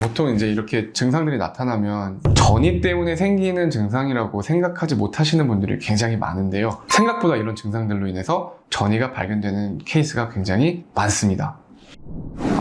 보통 이제 이렇게 증상들이 나타나면 전이 때문에 생기는 증상이라고 생각하지 못하시는 분들이 굉장히 많은데요. 생각보다 이런 증상들로 인해서 전이가 발견되는 케이스가 굉장히 많습니다.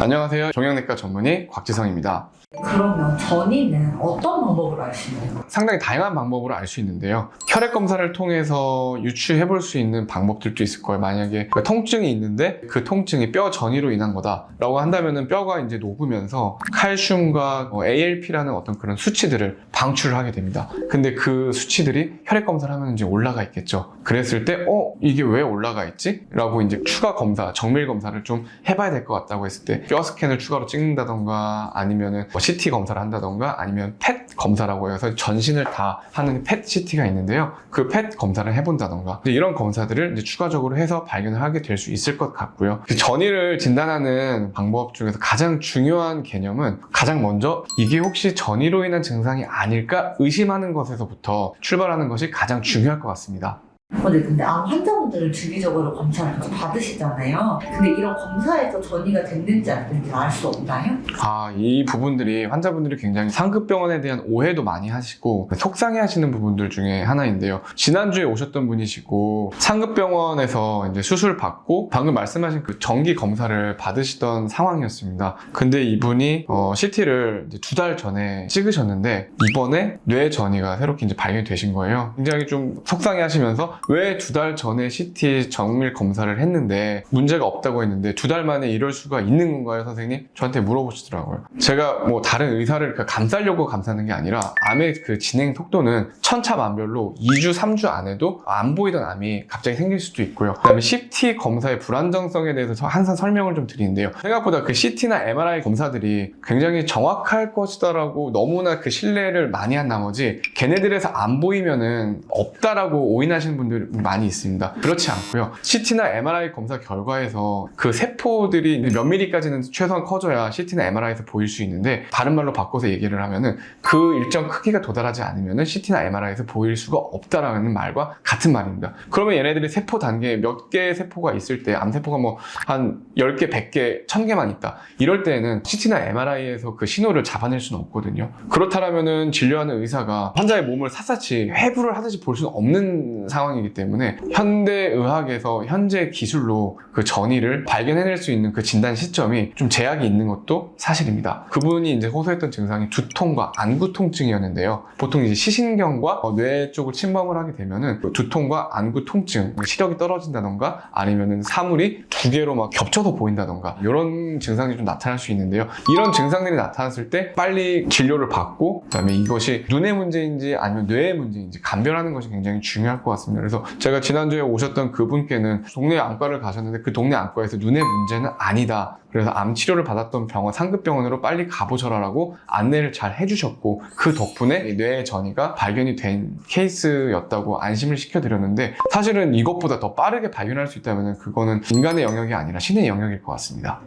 안녕하세요. 종양내과 전문의 곽지성입니다. 그러면 전이는 어떤 방법으로 알 수 있나요? 상당히 다양한 방법으로 알 수 있는데요. 혈액 검사를 통해서 유추해 볼 수 있는 방법들도 있을 거예요. 만약에 그 통증이 있는데 그 통증이 뼈 전이로 인한 거다라고 한다면은 뼈가 이제 녹으면서 칼슘과 어, ALP라는 어떤 그런 수치들을 방출을 하게 됩니다. 근데 그 수치들이 혈액 검사를 하면 이제 올라가 있겠죠. 그랬을 때, 어, 이게 왜 올라가 있지? 라고 이제 추가 검사, 정밀 검사를 좀 해봐야 될 것 같다고 했을 때, 뼈 스캔을 추가로 찍는다던가, 아니면은 뭐 CT 검사를 한다던가, 아니면 펫 검사라고 해서 전신을 다 하는 펫 CT가 있는데요. 그펫 검사를 해본다던가, 이런 검사들을 추가적으로 해서 발견을 하게 될 수 있을 것 같고요. 그 전이를 진단하는 방법 중에서 가장 중요한 개념은 가장 먼저 이게 혹시 전이로 인한 증상이 아닐까 의심하는 것에서부터 출발하는 것이 가장 중요할 것 같습니다. 근데 근데 암 환자분들을 주기적으로 검사를 같이 받으시잖아요. 근데 이런 검사에서 전이가 됐는지 안 됐는지 알 수 없나요? 아, 이 부분들이 환자분들이 굉장히 상급 병원에 대한 오해도 많이 하시고 속상해 하시는 부분들 중에 하나인데요. 지난주에 오셨던 분이시고 상급 병원에서 이제 수술 받고 방금 말씀하신 그 정기 검사를 받으시던 상황이었습니다. 근데 이분이 어, CT를 두 달 전에 찍으셨는데 이번에 뇌 전이가 새롭게 이제 발견이 되신 거예요. 굉장히 좀 속상해 하시면서 왜 두 달 전에 CT 정밀 검사를 했는데 문제가 없다고 했는데 두 달 만에 이럴 수가 있는 건가요, 선생님? 저한테 물어보시더라고요. 제가 뭐 다른 의사를 그 감싸려고 감싸는 게 아니라 암의 그 진행 속도는 천차만별로 2주, 3주 안에도 안 보이던 암이 갑자기 생길 수도 있고요. 그다음에 CT 검사의 불안정성에 대해서 항상 설명을 좀 드리는데요. 생각보다 그 CT나 MRI 검사들이 굉장히 정확할 것이다라고 너무나 그 신뢰를 많이 한 나머지 걔네들에서 안 보이면은 없다라고 오인하시는 분들 이 많이 있습니다. 그렇지 않고요. CT나 MRI 검사 결과에서 그 세포들이 몇 미리까지는 최소한 커져야 CT나 MRI에서 보일 수 있는데 다른 말로 바꿔서 얘기를 하면은 그 일정 크기가 도달하지 않으면은 CT나 MRI에서 보일 수가 없다라는 말과 같은 말입니다. 그러면 얘네들이 세포 단계에 몇 개의 세포가 있을 때 암세포가 뭐 한 10개, 100개, 1000개만 있다. 이럴 때에는 CT나 MRI에서 그 신호를 잡아낼 수는 없거든요. 그렇다면은 진료하는 의사가 환자의 몸을 샅샅이 회부를 하듯이 볼 수는 없는 상황이 기 때문에 현대 의학에서 현재 기술로 그 전이를 발견해낼 수 있는 그 진단 시점이 좀 제약이 있는 것도 사실입니다. 그분이 이제 호소했던 증상이 두통과 안구 통증이었는데요. 보통 이제 시신경과 어, 뇌 쪽을 침범을 하게 되면은 그 두통과 안구 통증, 시력이 떨어진다던가 아니면은 사물이 두 개로 막 겹쳐서 보인다던가 이런 증상이 좀 나타날 수 있는데요. 이런 증상들이 나타났을 때 빨리 진료를 받고 그다음에 이것이 눈의 문제인지 아니면 뇌의 문제인지 감별하는 것이 굉장히 중요할 것 같습니다. 그래서 제가 지난주에 오셨던 그분께는 동네 안과를 가셨는데 그 동네 안과에서 눈의 문제는 아니다. 그래서 암 치료를 받았던 병원 상급 병원으로 빨리 가보셔라라고 안내를 잘 해주셨고 그 덕분에 뇌 전이가 발견이 된 케이스였다고 안심을 시켜드렸는데 사실은 이것보다 더 빠르게 발견할 수 있다면 그거는 인간의 영역이 아니라 신의 영역일 것 같습니다.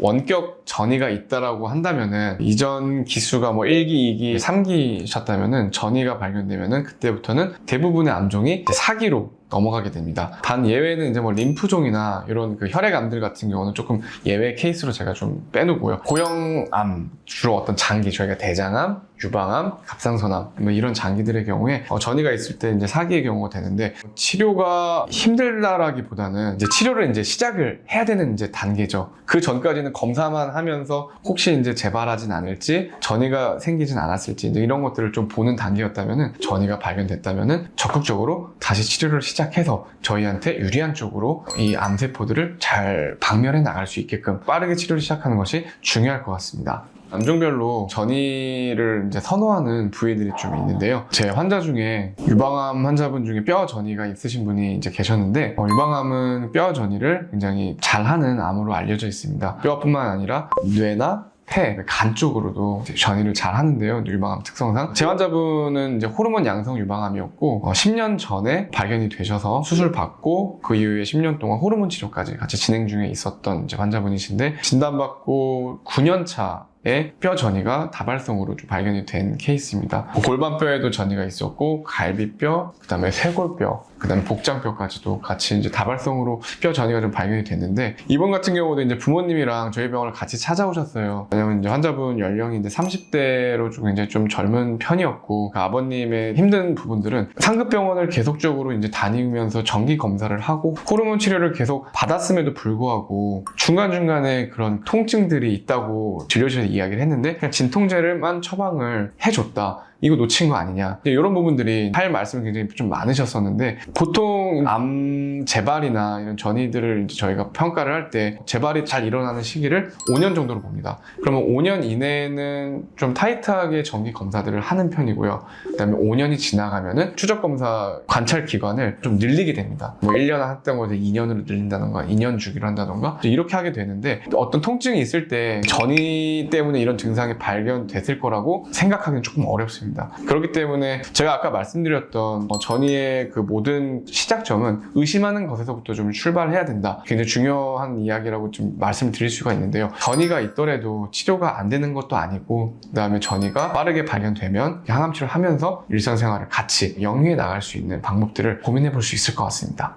원격 전이가 있다라고 한다면은 이전 기수가 뭐 1기, 2기, 3기셨다면은 전이가 발견되면은 그때부터는 대부분의 암종이 4기로 넘어가게 됩니다. 단 예외는 이제 뭐 림프종이나 이런 그 혈액암들 같은 경우는 조금 예외 케이스로 제가 좀 빼놓고요. 고형암 주로 어떤 장기 저희가 대장암, 유방암, 갑상선암 뭐 이런 장기들의 경우에 어, 전이가 있을 때 이제 사기의 경우가 되는데 치료가 힘들다라기보다는 이제 치료를 이제 시작을 해야 되는 이제 단계죠. 그 전까지는 검사만 하면서 혹시 이제 재발하진 않을지 전이가 생기진 않았을지 이런 것들을 좀 보는 단계였다면은 전이가 발견됐다면은 적극적으로 다시 치료를 시작 해서 저희한테 유리한 쪽으로 이 암세포들을 잘 박멸해 나갈 수 있게끔 빠르게 치료를 시작하는 것이 중요할 것 같습니다. 암종별로 전이를 이제 선호하는 부위들이 좀 있는데요. 제 환자 중에 유방암 환자분 중에 뼈 전이가 있으신 분이 이제 계셨는데 어, 유방암은 뼈 전이를 굉장히 잘하는 암으로 알려져 있습니다. 뼈뿐만 아니라 뇌나 폐, 간 쪽으로도 전이를 잘 하는데요. 유방암 특성상. 제 환자분은 이제 호르몬 양성 유방암이었고, 어, 10년 전에 발견이 되셔서 수술 받고, 그 이후에 10년 동안 호르몬 치료까지 같이 진행 중에 있었던 이제 환자분이신데, 진단받고 9년 차 뼈 전이가 다발성으로 좀 발견이 된 케이스입니다. 골반뼈에도 전이가 있었고 갈비뼈, 그다음에 쇄골뼈, 그다음에 복장뼈까지도 같이 이제 다발성으로 뼈 전이가 좀 발견이 됐는데 이번 같은 경우도 이제 부모님이랑 저희 병원을 같이 찾아오셨어요. 왜냐면 이제 환자분 연령이 이제 30대로 좀 굉장히 좀 젊은 편이었고 그 아버님의 힘든 부분들은 상급 병원을 계속적으로 이제 다니면서 정기 검사를 하고 호르몬 치료를 계속 받았음에도 불구하고 중간 중간에 그런 통증들이 있다고 진료실에 이야기를 했는데 그냥 진통제를만 처방을 해줬다. 이거 놓친 거 아니냐. 이런 부분들이 할 말씀이 굉장히 좀 많으셨었는데 보통 암 재발이나 이런 전이들을 저희가 평가를 할 때 재발이 잘 일어나는 시기를 5년 정도로 봅니다. 그러면 5년 이내에는 좀 타이트하게 정기 검사들을 하는 편이고요. 그다음에 5년이 지나가면은 추적 검사 관찰 기간을 좀 늘리게 됩니다. 뭐 1년 했던 것을 2년으로 늘린다던가 2년 주기로 한다던가 이렇게 하게 되는데 어떤 통증이 있을 때 전이 때문에 이런 증상이 발견됐을 거라고 생각하기는 조금 어렵습니다. 그렇기 때문에 제가 아까 말씀드렸던 어, 전이의 그 모든 시작점은 의심하는 것에서부터 좀 출발해야 된다. 굉장히 중요한 이야기라고 좀 말씀드릴 수가 있는데요. 전이가 있더라도 치료가 안 되는 것도 아니고 그다음에 전이가 빠르게 발견되면 항암 치료를 하면서 일상생활을 같이 영위해 나갈 수 있는 방법들을 고민해 볼 수 있을 것 같습니다.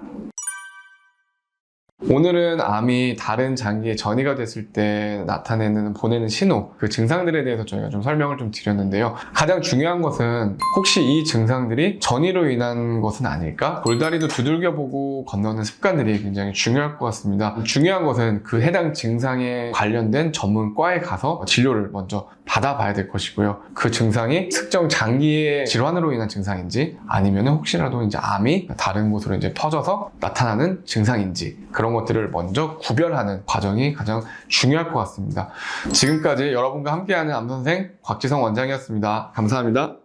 오늘은 암이 다른 장기에 전이가 됐을 때 나타내는 보내는 신호 그 증상들에 대해서 저희가 좀 설명을 좀 드렸는데요. 가장 중요한 것은 혹시 이 증상들이 전이로 인한 것은 아닐까? 골다리도 두들겨 보고 건너는 습관들이 굉장히 중요할 것 같습니다. 중요한 것은 그 해당 증상에 관련된 전문과에 가서 진료를 먼저 받아봐야 될 것이고요. 그 증상이 특정 장기의 질환으로 인한 증상인지 아니면 혹시라도 이제 암이 다른 곳으로 이제 퍼져서 나타나는 증상인지 그런 것들을 먼저 구별하는 과정이 가장 중요할 것 같습니다. 지금까지 여러분과 함께하는 암선생 곽지성 원장이었습니다. 감사합니다.